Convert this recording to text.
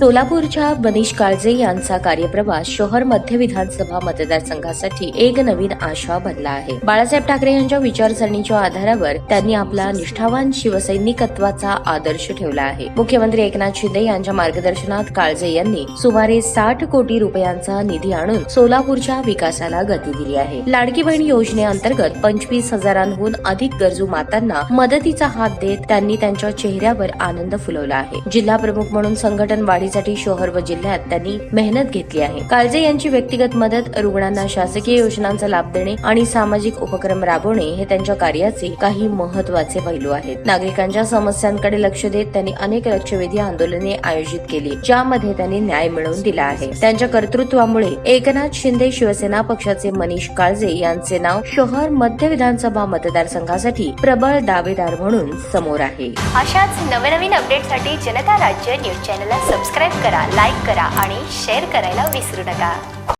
सोलापूरच्या मनीष काळजे यांचा कार्यप्रवास शहर मध्य विधानसभा मतदारसंघासाठी एक नवीन आशा बनला आहे. बाळासाहेब ठाकरे यांच्या विचारसरणीच्या आधारावर त्यांनी आपला निष्ठावान शिवसैनिकत्वाचा आदर्श ठेवला आहे. मुख्यमंत्री एकनाथ शिंदे यांच्या मार्गदर्शनात काळजे यांनी सुमारे साठ कोटी रुपयांचा निधी आणून सोलापूरच्या विकासाला गती दिली आहे. लाडकी बहीण योजनेअंतर्गत पंचवीस हजारांहून अधिक गरजू मातांना मदतीचा हात देत त्यांनी त्यांच्या चेहऱ्यावर आनंद फुलवला आहे. जिल्हा प्रमुख म्हणून संघटन वाढीसाठी शहर व जिल्ह्यात त्यांनी मेहनत घेतली आहे. काळजे यांची व्यक्तिगत मदत रुग्णांना शासकीय योजनांचा लाभ देणे आणि सामाजिक उपक्रम राबवणे हे त्यांच्या कार्याचे काही महत्त्वाचे पैलू आहेत. नागरिकांच्या समस्यांकडे लक्ष देत त्यांनी अनेक लक्षवेधी आंदोलने आयोजित केली ज्यामध्ये त्यांनी न्याय मिळवून दिला आहे. त्यांच्या कर्तृत्वामुळे एकनाथ शिंदे शिवसेना पक्षाचे मनीष काळजे यांचे नाव शहर मध्य विधानसभा मतदारसंघासाठी प्रबळ दावेदार म्हणून समोर आहे. अशाच नवनवीन अपडेटसाठी जनता राज्य न्यूज चॅनलला सबस्क्राईब करा लाईक करा आणि शेअर करायला विसरू नका.